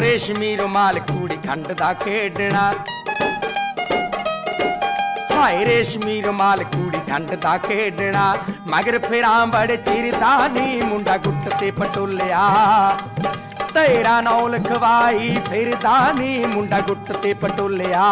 ਹੋ ਰੇਸ਼ਮੀ ਰੁਮਾਲ ਕੂੜੀ ਖੰਡ ਦਾ ਖੇਡਣਾ। ਹਾਏ ਰੇਸ਼ਮੀ ਰੁਮਾਲ ਕੂੜੀ ਖੰਡ ਦਾ ਖੇਡਣਾ। ਮਗਰ ਫਿਰਾਂ ਬੜ ਚਿਰਦਾ ਨੀ, ਮੁੰਡਾ ਗੁੱਟ ਤੇ ਪਟੋਲਿਆ। ਤੇਰਾ ਨੌ ਲਖਵਾਈ ਫਿਰਦਾ ਨੀ, ਮੁੰਡਾ ਗੁੱਟ ਤੇ ਪਟੋਲਿਆ।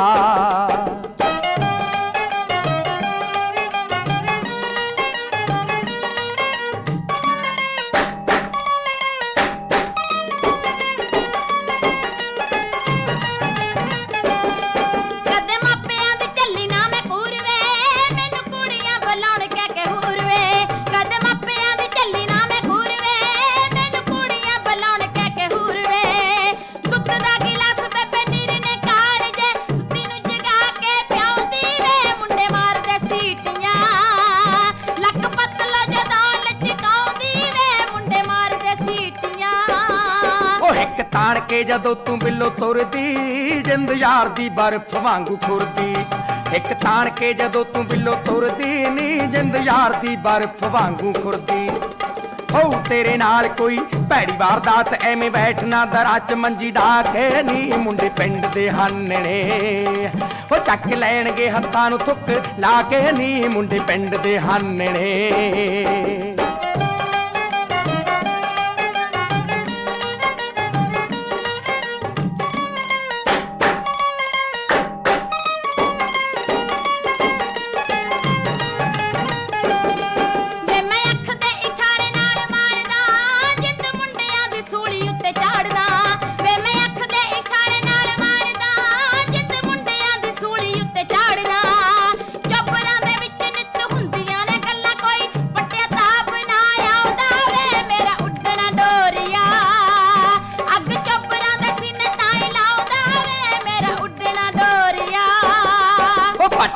ਇੱਕ ਕੇ ਜਦੋਂ ਤੂੰ ਬਿੱਲੋ ਤੁਰਦੀ, ਜਿੰਦ ਯਾਰ ਦੀ ਬਰਫ਼ ਵਾਂਗੂ ਖੁਰਦੀ। ਇੱਕ ਤਾਣ ਕੇ ਜਦੋਂ ਤੂੰ ਬਿੱਲੋ ਤੁਰਦੀ, ਨੀ ਜਿੰਦ ਯਾਰ ਦੀ ਬਰਫ਼ ਵਾਂਗੂ ਖੁਰਦੀ। ਹੋ ਤੇਰੇ ਨਾਲ ਕੋਈ ਭੈੜੀ ਵਾਰਦਾਤ, ਐਵੇਂ ਬੈਠਣਾ ਦਰਾਂ ਚ ਮੰਜੀ ਢਾ ਕੇ ਨੀ ਮੁੰਡੇ ਪਿੰਡ ਦੇ ਹਾਨਣੇ। ਉਹ ਚੱਕ ਲੈਣਗੇ ਹੱਥਾਂ ਨੂੰ ਥੁੱਕ ਲਾ ਕੇ, ਨੀ ਮੁੰਡੇ ਪਿੰਡ ਦੇ ਹਾਨਣੇ।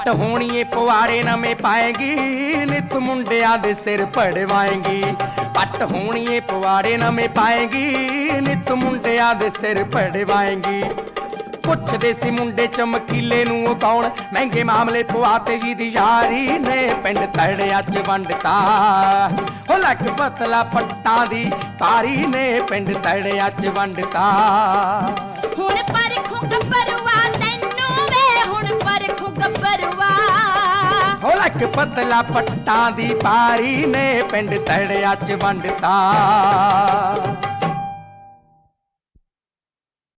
ਉਹ ਪੱਟ ਹੋਣੀਏ ਪਵਾੜੇ ਨਵੇਂ ਪਾਏਗੀ। ਨਿਤ ਮੁੰਡਿਆਂ ਦੇ ਸਿਰ ਪੜਵਾਏਗੀ। ਪੱਟ ਹੋਣੀਏ ਪਵਾੜੇ ਨਵੇਂ ਪਾਏਗੀ। ਨਿਤ ਮੁੰਡਿਆਂ ਦੇ ਸਿਰ ਪੜਵਾਏਗੀ। ਪੁੱਛਦੇ ਸੀ ਮੁੰਡੇ ਚਮਕੀਲੇ ਨੂੰ ਉਹ ਕੌਣ? ਮਹਿੰਗੇ ਮਾਮਲੇ ਪਵਾਤੇ ਜੀ ਦੀ ਯਾਰੀ ਨੇ ਪਿੰਡ ਤੜਿਆ ਚ ਵੰਡਤਾ। ਹੋ ਲੱਕ ਪਤਲਾ ਪੱਟਾਂ ਦੀ ਤਾਰੀ ਨੇ ਪਿੰਡ ਤੜਿਆ ਚ ਵੰਡਤਾ। ਹੁਣ ਹੋ ਪਤਲਾ ਪੱਟਾਂ ਦੀ ਪਾਰੀ ਨੇ ਪਿੰਡ ਤੜਿਆ ਚ ਵੰਡਤਾ।